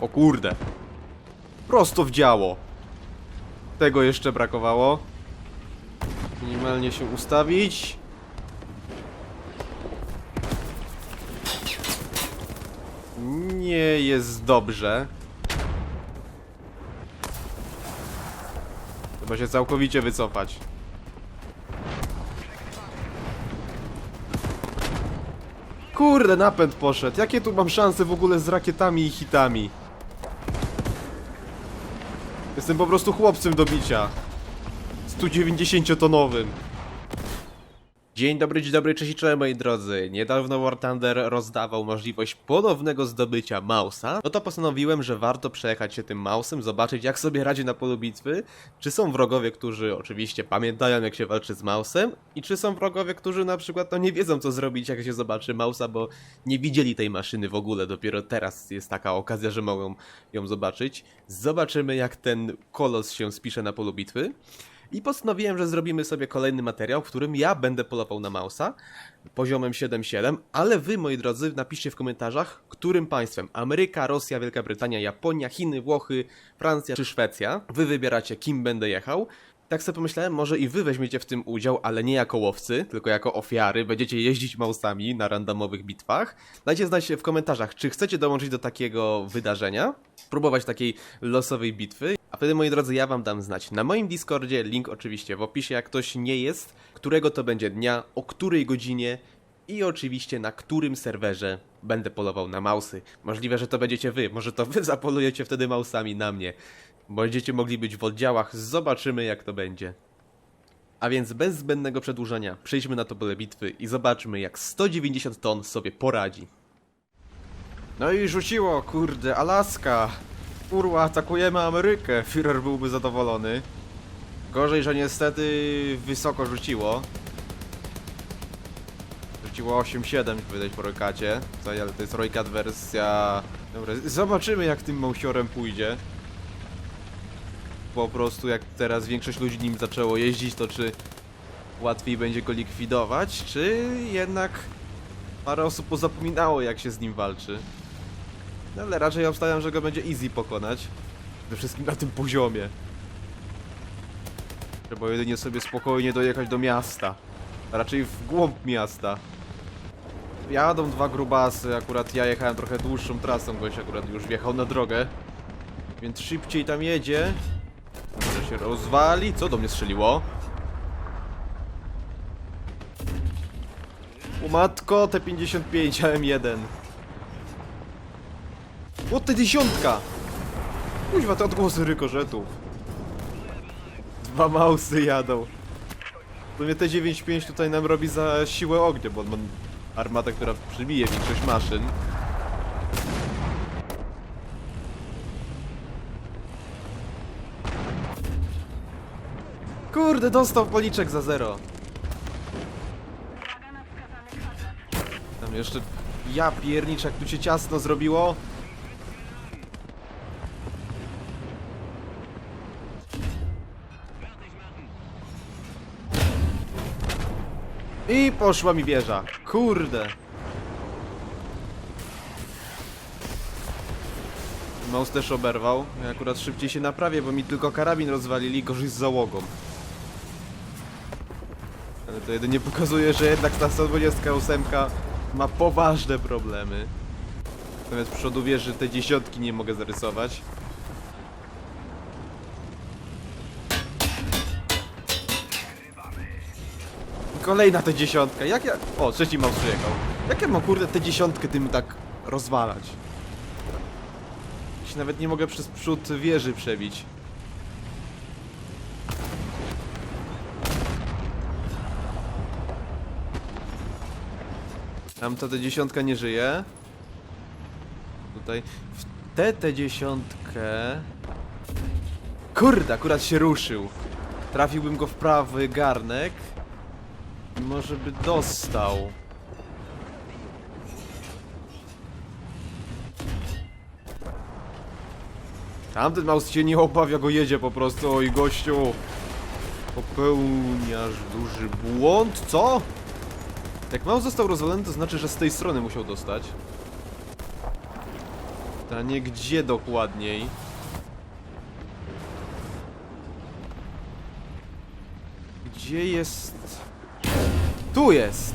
O kurde. Prosto w działo. Tego jeszcze brakowało. Minimalnie się ustawić. Nie jest dobrze. Chyba się całkowicie wycofać. Kurde, napęd poszedł. Jakie tu mam szanse w ogóle z rakietami i hitami? Jestem po prostu chłopcem do bicia. 190-tonowym. Dzień dobry, dzień dobry, cześć cześć moi drodzy. Niedawno War Thunder rozdawał możliwość ponownego zdobycia Mausa. No to postanowiłem, że warto przejechać się tym Mausem, zobaczyć jak sobie radzi na polu bitwy. Czy są wrogowie, którzy oczywiście pamiętają jak się walczy z Mausem i czy są wrogowie, którzy na przykład no nie wiedzą co zrobić jak się zobaczy Mausa, bo nie widzieli tej maszyny w ogóle. Dopiero teraz jest taka okazja, że mogą ją zobaczyć. Zobaczymy jak ten kolos się spisze na polu bitwy. I postanowiłem, że zrobimy sobie kolejny materiał, w którym ja będę polował na Mausa poziomem 7.7, ale wy, moi drodzy, napiszcie w komentarzach, którym państwem Ameryka, Rosja, Wielka Brytania, Japonia, Chiny, Włochy, Francja czy Szwecja. Wy wybieracie, kim będę jechał. Tak sobie pomyślałem, może i wy weźmiecie w tym udział, ale nie jako łowcy, tylko jako ofiary. Będziecie jeździć mausami na randomowych bitwach. Dajcie znać w komentarzach, czy chcecie dołączyć do takiego wydarzenia, spróbować takiej losowej bitwy. A wtedy, moi drodzy, ja wam dam znać na moim Discordzie, link oczywiście w opisie, jak ktoś nie jest, którego to będzie dnia, o której godzinie i oczywiście na którym serwerze będę polował na mausy. Możliwe, że to będziecie wy, może to wy zapolujecie wtedy mausami na mnie. Będziecie mogli być w oddziałach, zobaczymy jak to będzie. A więc bez zbędnego przedłużania, przejdźmy na to pole bitwy i zobaczmy jak 190 ton sobie poradzi. No i rzuciło, kurde, Alaska. Kurwa, atakujemy Amerykę. Führer byłby zadowolony. Gorzej, że niestety wysoko rzuciło. Rzuciło 8-7, widać po rokacie. Co, ale to jest Roycat wersja... Dobra, zobaczymy jak tym małsiorem pójdzie. Po prostu jak teraz większość ludzi nim zaczęło jeździć, to czy łatwiej będzie go likwidować, czy jednak parę osób pozapominało jak się z nim walczy. No ale raczej obstawiam, że go będzie easy pokonać. Przede wszystkim na tym poziomie. Trzeba jedynie sobie spokojnie dojechać do miasta. A raczej w głąb miasta. Jadą dwa grubasy, akurat ja jechałem trochę dłuższą trasą, gość akurat już wjechał na drogę. Więc szybciej tam jedzie. Może się rozwali. Co do mnie strzeliło? O matko, T55 AM1. O, te dziesiątka! Kuźwa, te odgłosy rykoszetów. Dwa mausy jadą. To mnie T95 tutaj nam robi za siłę ognia, bo on ma armatę, która przybije większość maszyn. Kurde, dostał policzek za zero. Tam jeszcze... Ja pierniczek, tu się ciasno zrobiło. I poszła mi wieża. Kurde. Mouse też oberwał. Ja akurat szybciej się naprawię, bo mi tylko karabin rozwalili, gorzej z załogą. Ale to jedynie pokazuje, że jednak ta 128 ma poważne problemy. Natomiast z przodu wieży te dziesiątki nie mogę zarysować. Kolejna te dziesiątka. Jak ja... O, trzeci mouse przyjechał. Jak ja mam kurde tę dziesiątkę tym tak rozwalać? Ja się nawet nie mogę przez przód wieży przebić. Tamta ta dziesiątka nie żyje. Tutaj w tę tę dziesiątkę... Kurde, akurat się ruszył. Trafiłbym go w prawy garnek. Może by dostał. Tamten mouse się nie obawia, go jedzie po prostu. Oj, gościu. Popełniasz duży błąd. Co? Jak mouse został rozwalony, to znaczy, że z tej strony musiał dostać. A nie gdzie dokładniej. Gdzie jest... Tu jest!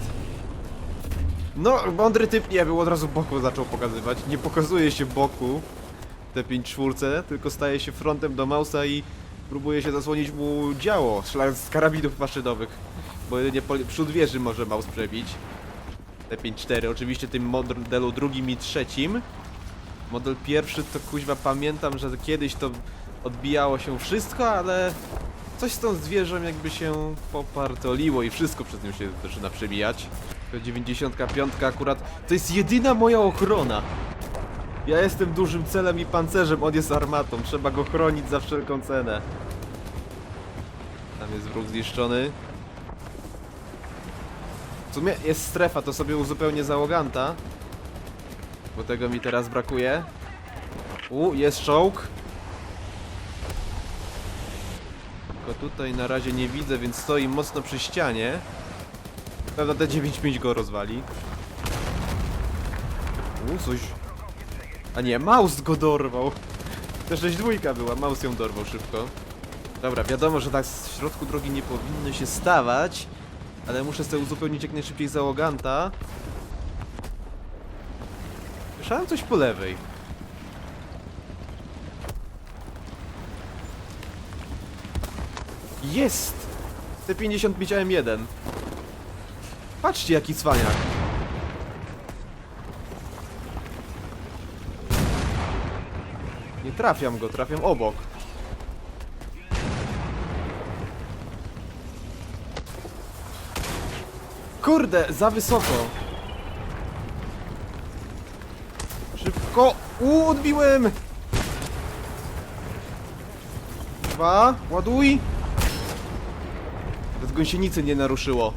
No, mądry typ nie był, od razu boku zaczął pokazywać. Nie pokazuje się boku te 5 czwórce, tylko staje się frontem do Mausa i próbuje się zasłonić mu działo, strzelając z karabinów maszynowych. Bo jedynie przód wieży może Maus przebić. Te 5-4, oczywiście tym modelu drugim i trzecim. Model pierwszy to kuźwa pamiętam, że kiedyś to odbijało się wszystko, ale coś z tą zwierzą jakby się popartoliło i wszystko przez nią się zaczyna przebijać. To 95 akurat to jest jedyna moja ochrona. Ja jestem dużym celem i pancerzem, on jest armatą, trzeba go chronić za wszelką cenę. Tam jest wróg zniszczony. W sumie jest strefa, to sobie uzupełnię załoganta. Bo tego mi teraz brakuje. U, jest czołg. Tylko tutaj na razie nie widzę, więc stoi mocno przy ścianie. Pewno te 9.5 go rozwali. U, coś... A nie, Maus go dorwał. Też 6.2 była, Maus ją dorwał szybko. Dobra, wiadomo, że tak w środku drogi nie powinno się stawać. Ale muszę sobie uzupełnić jak najszybciej załoganta. Słyszałem coś po lewej. Jest! T50 widziałem jeden. Patrzcie jaki cwaniak. Nie trafiam go, trafiam obok. Kurde, za wysoko. Szybko. U, odbiłem. Dwa, ładuj. Bez gąsienicy nie naruszyło.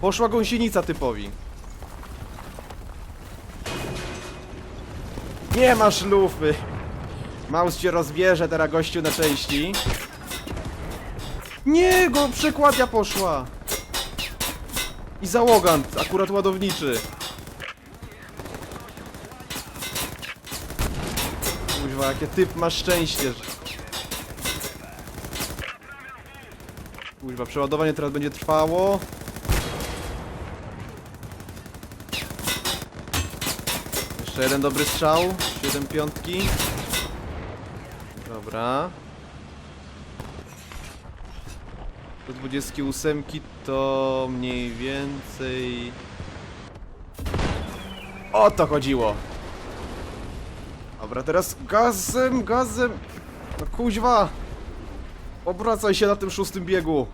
Poszła gąsienica typowi. Nie masz lufy. Maus cię rozbierze teraz gościu na części. Nie, go przekładnia poszła. I załogant, akurat ładowniczy. Kuźwa, jakie typ ma szczęście. że- Kuźwa, przeładowanie teraz będzie trwało. Jeszcze jeden dobry strzał. 7 piątki. Dobra. Do 28 to mniej więcej... O to chodziło! Dobra, teraz gazem, gazem! No kuźwa! Obracaj się na tym szóstym biegu!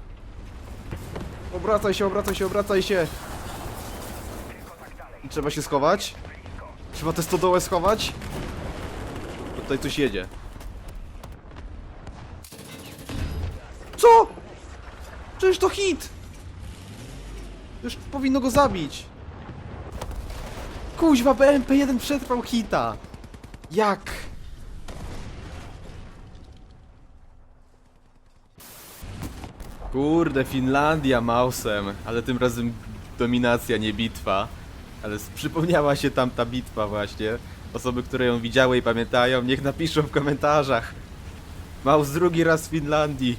Obracaj się, obracaj się, obracaj się! I Trzeba się schować? Trzeba tę stodołę schować? Bo Tutaj coś jedzie. Co? Przecież to hit! Już powinno go zabić. Kuźwa, BMP1 przetrwał hita. Jak? Kurde, Finlandia mausem, ale tym razem dominacja, nie bitwa. Ale przypomniała się tam ta bitwa właśnie. Osoby, które ją widziały i pamiętają, niech napiszą w komentarzach. Maus drugi raz w Finlandii.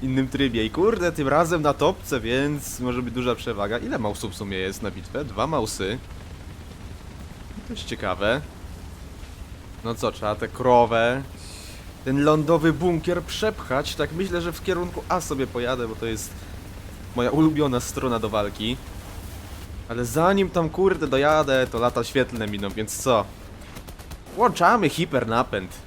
W innym trybie. I kurde, tym razem na topce, więc może być duża przewaga. Ile mausów w sumie jest na bitwę? Dwa mausy. To jest ciekawe. No co, trzeba tę krowę, ten lądowy bunkier przepchać. Tak myślę, że w kierunku A sobie pojadę, bo to jest moja ulubiona strona do walki. Ale zanim tam kurde dojadę, to lata świetlne miną, więc co? Włączamy hipernapęd.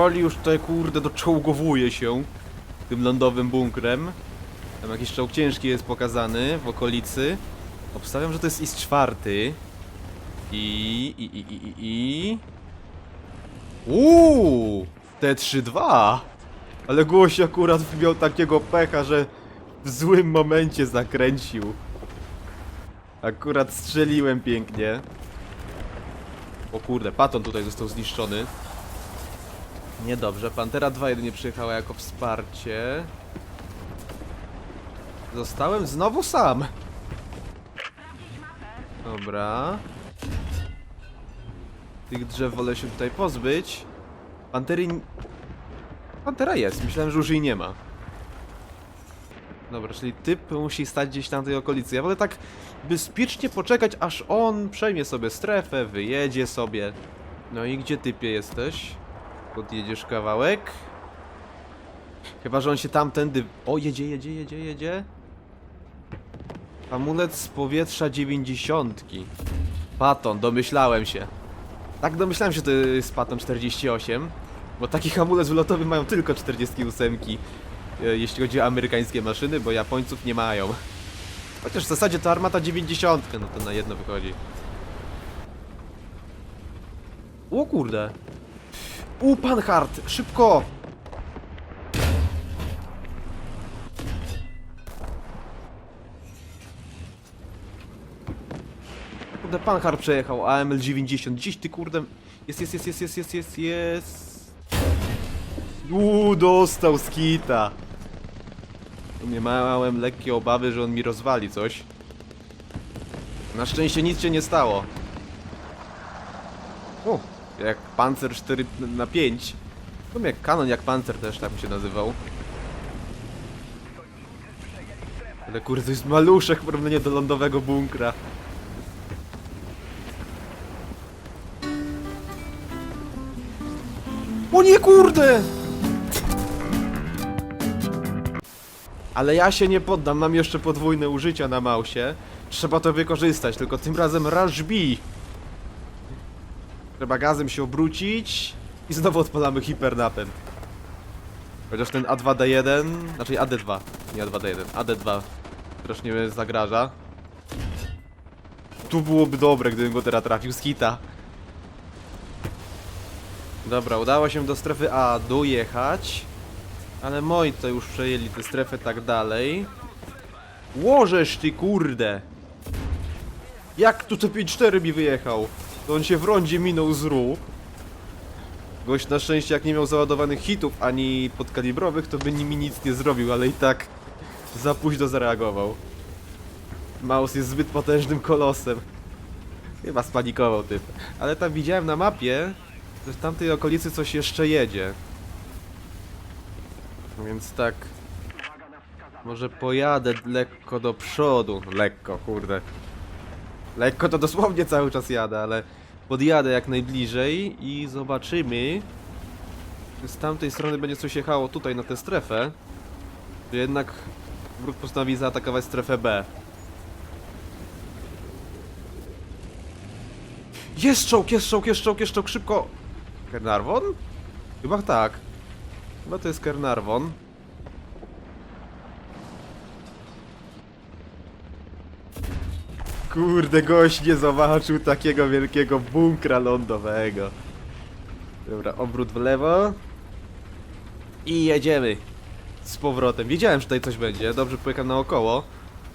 Powoli już tutaj kurde doczołgowuje się tym lądowym bunkrem. Tam jakiś czołg ciężki jest pokazany w okolicy. Obstawiam, że to jest IS-4. I... i... i... i... i... i... Uuu! T-3-2! Ale gość akurat miał takiego pecha, że w złym momencie zakręcił. Akurat strzeliłem pięknie. O kurde, Paton tutaj został zniszczony. Niedobrze, Pantera 2 jedynie przyjechała jako wsparcie. Zostałem znowu sam. Dobra. Tych drzew wolę się tutaj pozbyć. Pantery... Pantera jest, myślałem, że już jej nie ma. Dobra, czyli typ musi stać gdzieś tam w tej okolicy. Ja wolę tak bezpiecznie poczekać, aż on przejmie sobie strefę, wyjedzie sobie. No i gdzie typie jesteś? Podjedziesz kawałek. Chyba, że on się tamtędy... O, jedzie, jedzie, jedzie, jedzie. Amulet z powietrza 90. Paton, domyślałem się. Tak domyślałem się, że to jest Paton 48. Bo takich amulet wylotowy mają tylko 48. e, Jeśli chodzi o amerykańskie maszyny, bo Japońców nie mają. Chociaż w zasadzie to armata 90, no to na jedno wychodzi. O kurde. U, Panhard, szybko! Kurde, Panhard przejechał, AML 90. Gdzieś ty kurde... Jest, jest, jest, jest, jest, jest, jest, jest. Uuu, dostał skita. Nie miałem lekkie obawy, że on mi rozwali coś. Na szczęście nic się nie stało. O, jak Panzer 4 na 5. No jak kanon jak Panzer też tak się nazywał. Ale kurde, to jest maluszek w porównaniu do lądowego bunkra. O nie kurde! Ale ja się nie poddam, mam jeszcze podwójne użycia na mausie. Trzeba to wykorzystać, tylko tym razem rush. Trzeba gazem się obrócić i znowu odpalamy hipernapęd. Chociaż ten A2D1, znaczy AD2, nie A2D1, AD2 strasznie zagraża. Tu byłoby dobre, gdybym go teraz trafił z hita. Dobra, udało się do strefy A dojechać. Ale moi to już przejęli tę strefę tak dalej. Łożesz ty kurde! Jak tu to 5-4 mi wyjechał? To on się w rondzie minął z ru. Gość na szczęście jak nie miał załadowanych hitów ani podkalibrowych, to by nimi nic nie zrobił, ale i tak za późno zareagował. Maus jest zbyt potężnym kolosem. Chyba spanikował typ. Ale tam widziałem na mapie, że w tamtej okolicy coś jeszcze jedzie. Więc tak. Może pojadę lekko do przodu. Lekko, kurde. Lekko to dosłownie cały czas jadę, ale podjadę jak najbliżej i zobaczymy. czy Z tamtej strony będzie coś jechało tutaj na tę strefę. Czy jednak wróg postanowi zaatakować strefę B. Jest czołg, jest czołg, jest czołg, jest czołg, szybko! Kernarwon? Chyba tak. Chyba to jest Kernarwon. Kurde, gość nie zobaczył takiego wielkiego bunkra lądowego. Dobra, obrót w lewo. I jedziemy. Z powrotem. Wiedziałem, że tutaj coś będzie. Dobrze pojechałem naokoło.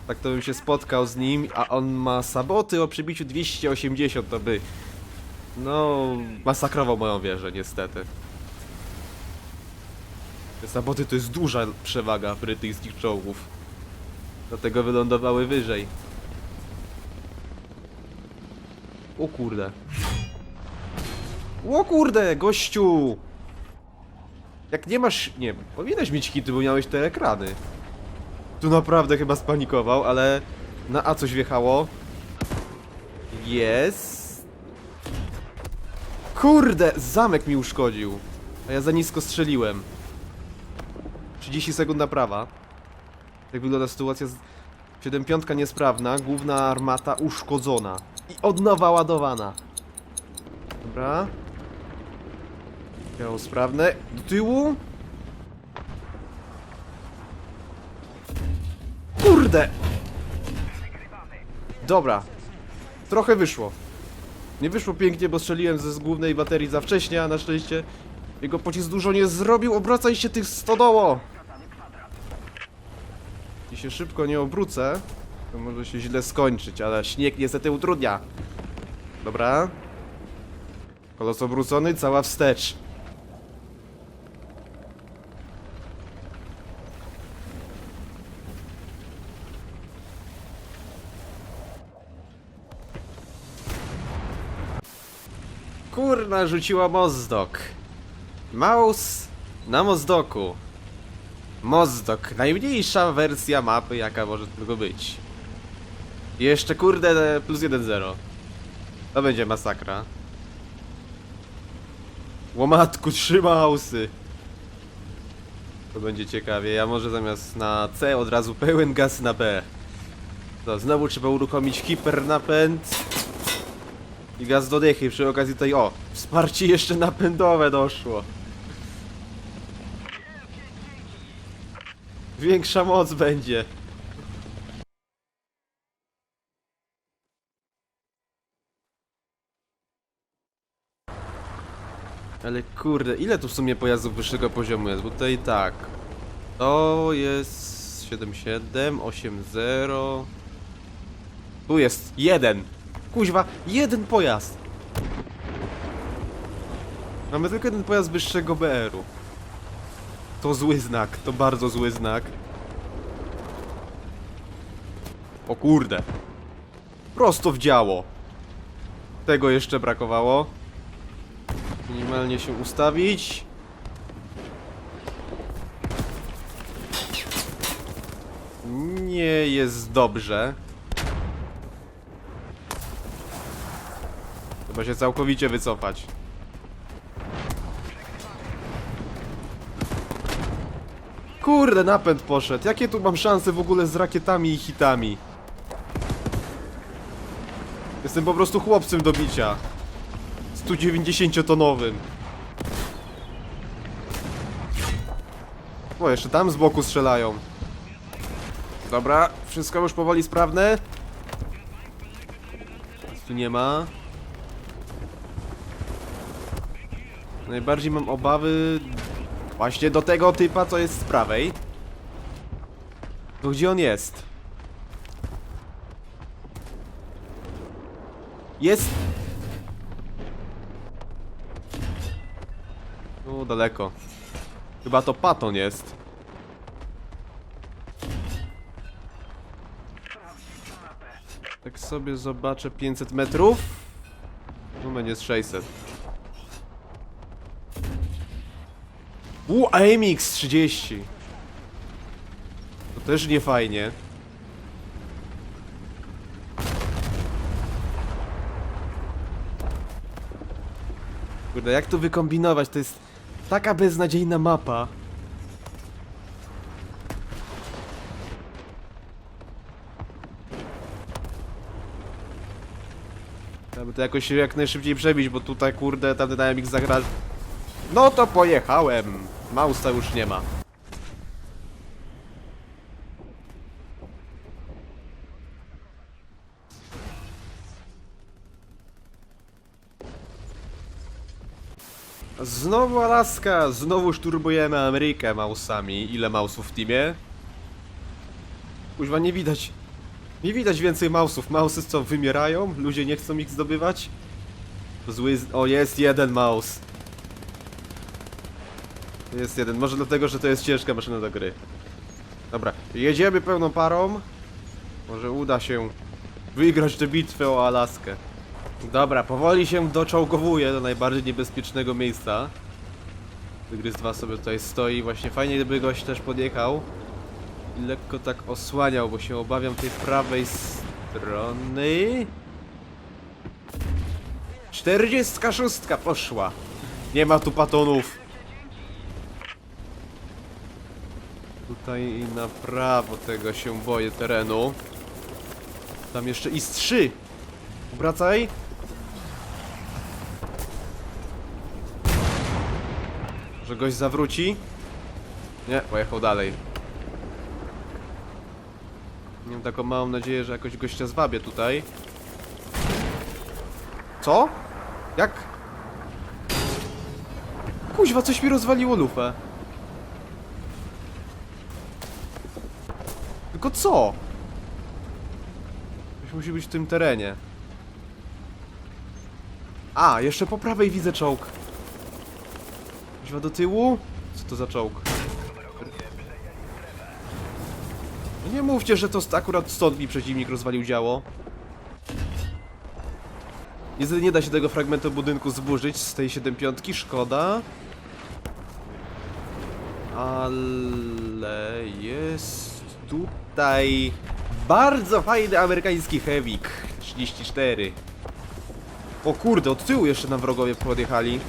Tak to bym się spotkał z nim, a on ma saboty o przybiciu 280, to by... No, masakrował moją wieżę, niestety. Te saboty to jest duża przewaga brytyjskich czołgów. Dlatego wylądowały wyżej. O kurde. O kurde, gościu! Jak nie masz... Nie, powinieneś mieć hity, bo miałeś te ekrany. Tu naprawdę chyba spanikował, ale... Na A coś wjechało. Jest. Kurde, zamek mi uszkodził. A ja za nisko strzeliłem. 30 sekund naprawa. Jak wygląda sytuacja z... 7.5 niesprawna, główna armata uszkodzona. I od nowa ładowana. Dobra. Biało sprawne. Do tyłu. Kurde! Dobra. Trochę wyszło. Nie wyszło pięknie, bo strzeliłem ze z głównej baterii za wcześnie, a na szczęście jego pocisk dużo nie zrobił. Obracaj się tych stodoło! I się szybko nie obrócę, To może się źle skończyć, ale śnieg niestety utrudnia. Dobra. Kolos obrócony, cała wstecz. Kurna, rzuciła mozdok. Maus na mozdoku. Mozdok, najmniejsza wersja mapy, jaka może tylko być. Jeszcze kurde plus 1-0. To będzie masakra. Łomatku, trzy mausy. To będzie ciekawie. Ja może zamiast na C od razu pełen gaz na B. To znowu trzeba uruchomić hipernapęd. I gaz do dychy. Przy okazji tutaj o, wsparcie jeszcze napędowe doszło. Większa moc będzie. Ale kurde, ile tu w sumie pojazdów wyższego poziomu jest? Bo tutaj tak. To jest 77, 80. Tu jest jeden. Kuźwa, jeden pojazd. Mamy tylko jeden pojazd wyższego BR-u. To zły znak, to bardzo zły znak. O kurde. Prosto w działo. Tego jeszcze brakowało. Minimalnie się ustawić. Nie jest dobrze. Trzeba się całkowicie wycofać. Kurde, napęd poszedł. Jakie tu mam szanse w ogóle z rakietami i hitami? Jestem po prostu chłopcem do bicia. 190-tonowym. O, jeszcze tam z boku strzelają. Dobra, wszystko już powoli sprawne. Tu nie ma. Najbardziej mam obawy właśnie do tego typa, co jest z prawej. To gdzie on jest? Jest! O, daleko. Chyba to Paton jest. Tak sobie zobaczę 500 metrów. Będzie jest 600. U, AMX 30. To też nie fajnie. Kurde, jak to wykombinować? To jest taka beznadziejna mapa. Trzeba to jakoś jak najszybciej przebić, bo tutaj kurde, ten dynamik zagra... No to pojechałem! Mausa już nie ma. Znowu Alaska, znowu szturbujemy Amerykę mausami. Ile mausów w teamie? Kuźwa, nie widać. Nie widać więcej mausów. Mausy co, wymierają? Ludzie nie chcą ich zdobywać? Zły... O, jest jeden maus. Jest jeden. Może dlatego, że to jest ciężka maszyna do gry. Dobra, jedziemy pełną parą. Może uda się wygrać tę bitwę o Alaskę. Dobra, powoli się doczołgowuje do najbardziej niebezpiecznego miejsca. Tygrys 2 sobie tutaj stoi. Właśnie fajnie gdyby gość też podjechał. I lekko tak osłaniał, bo się obawiam tej prawej strony. 46 poszła. Nie ma tu patonów. Tutaj na prawo tego się boję terenu. Tam jeszcze IS-3. Wracaj. Że gość zawróci? Nie, pojechał dalej. Mam taką małą nadzieję, że jakoś gościa zwabię tutaj. Co? Jak? Kuźwa, coś mi rozwaliło lufę. Tylko co? musi być w tym terenie. A, jeszcze po prawej widzę czołg. Kuźwa do tyłu? Co to za czołg? No Nie mówcie, że to akurat stąd mi przeciwnik rozwalił działo. Niestety nie da się tego fragmentu budynku zburzyć z tej 7.5, szkoda. Ale jest tutaj bardzo fajny amerykański Hewik 34. O kurde, od tyłu jeszcze nam wrogowie podjechali.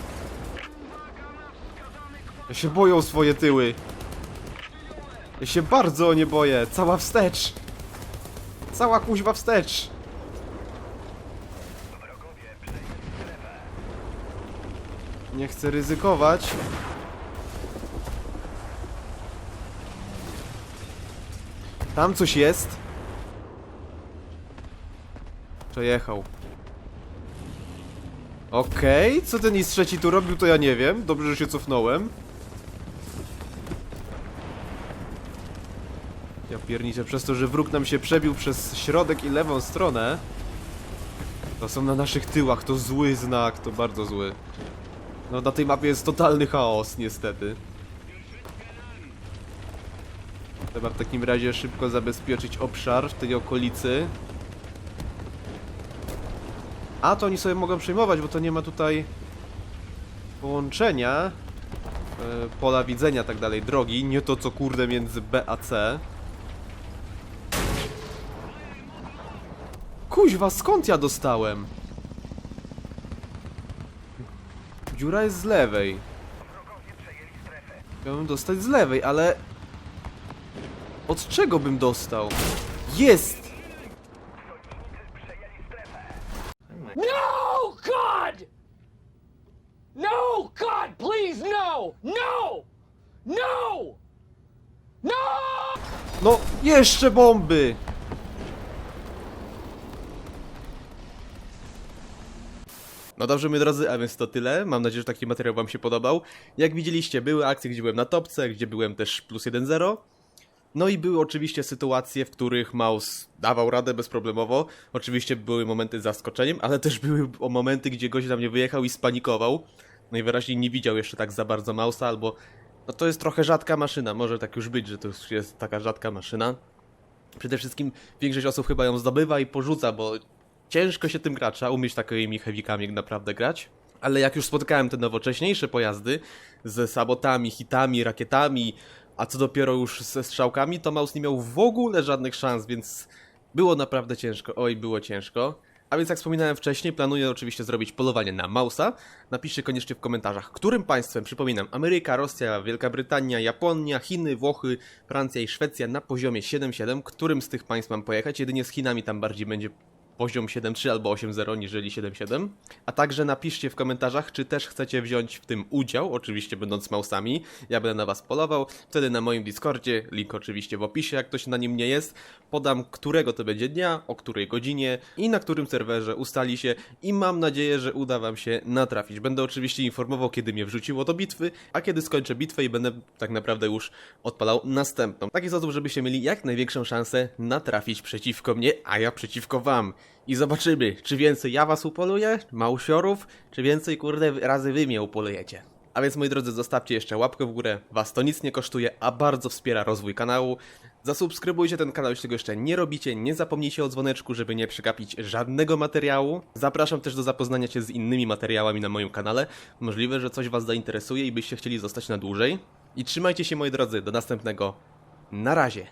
Ja się boję o swoje tyły. Ja się bardzo nie boję. Cała wstecz. Cała kuźwa wstecz. Nie chcę ryzykować. Tam coś jest. Przejechał. Okej, co ten is trzeci tu robił, to ja nie wiem. Dobrze, że się cofnąłem. Ja pierniczę, przez to, że wróg nam się przebił przez środek i lewą stronę. To są na naszych tyłach, to zły znak, to bardzo zły. No na tej mapie jest totalny chaos, niestety. Trzeba w takim razie szybko zabezpieczyć obszar w tej okolicy. A, to oni sobie mogą przejmować, bo to nie ma tutaj połączenia e, pola widzenia, tak dalej, drogi, nie to co kurde między B a C. Kuźwa, skąd ja dostałem? Dziura jest z lewej. Miałbym dostać z lewej, ale... Od czego bym dostał? Jest! No, God! No, God, please, no! No! No! No! No, jeszcze bomby! No dobrze, moi drodzy, a więc to tyle. Mam nadzieję, że taki materiał wam się podobał. Jak widzieliście, były akcje, gdzie byłem na topce, gdzie byłem też plus 1-0. No i były oczywiście sytuacje, w których Maus dawał radę bezproblemowo. Oczywiście były momenty z zaskoczeniem, ale też były momenty, gdzie gość na mnie wyjechał i spanikował. Najwyraźniej nie widział jeszcze tak za bardzo Mausa, albo... No to jest trochę rzadka maszyna, może tak już być, że to już jest taka rzadka maszyna. Przede wszystkim większość osób chyba ją zdobywa i porzuca, bo ciężko się tym gra, trzeba umieć takimi heavikami naprawdę grać. Ale jak już spotkałem te nowocześniejsze pojazdy ze sabotami, hitami, rakietami, a co dopiero już ze strzałkami, to Maus nie miał w ogóle żadnych szans, więc było naprawdę ciężko. Oj, było ciężko. A więc jak wspominałem wcześniej, planuję oczywiście zrobić polowanie na Mausa. Napiszcie koniecznie w komentarzach, którym państwem, przypominam, Ameryka, Rosja, Wielka Brytania, Japonia, Chiny, Włochy, Francja i Szwecja na poziomie 7-7, którym z tych państw mam pojechać. Jedynie z Chinami tam bardziej będzie poziom 7.3 albo 8.0 niżeli 7.7. A także napiszcie w komentarzach, czy też chcecie wziąć w tym udział, oczywiście będąc mausami. Ja będę na was polował. Wtedy na moim Discordzie, link oczywiście w opisie, jak ktoś na nim nie jest, podam którego to będzie dnia, o której godzinie i na którym serwerze ustali się i mam nadzieję, że uda wam się natrafić. Będę oczywiście informował, kiedy mnie wrzuciło do bitwy, a kiedy skończę bitwę i będę tak naprawdę już odpalał następną. W taki sposób, żebyście mieli jak największą szansę natrafić przeciwko mnie, a ja przeciwko wam. I zobaczymy, czy więcej ja was upoluję, małsiorów, czy więcej kurde razy wy mnie upolujecie. A więc moi drodzy, zostawcie jeszcze łapkę w górę, was to nic nie kosztuje, a bardzo wspiera rozwój kanału. Zasubskrybujcie ten kanał, jeśli tego jeszcze nie robicie, nie zapomnijcie o dzwoneczku, żeby nie przegapić żadnego materiału. Zapraszam też do zapoznania się z innymi materiałami na moim kanale. Możliwe, że coś was zainteresuje i byście chcieli zostać na dłużej. I trzymajcie się moi drodzy, do następnego. Na razie.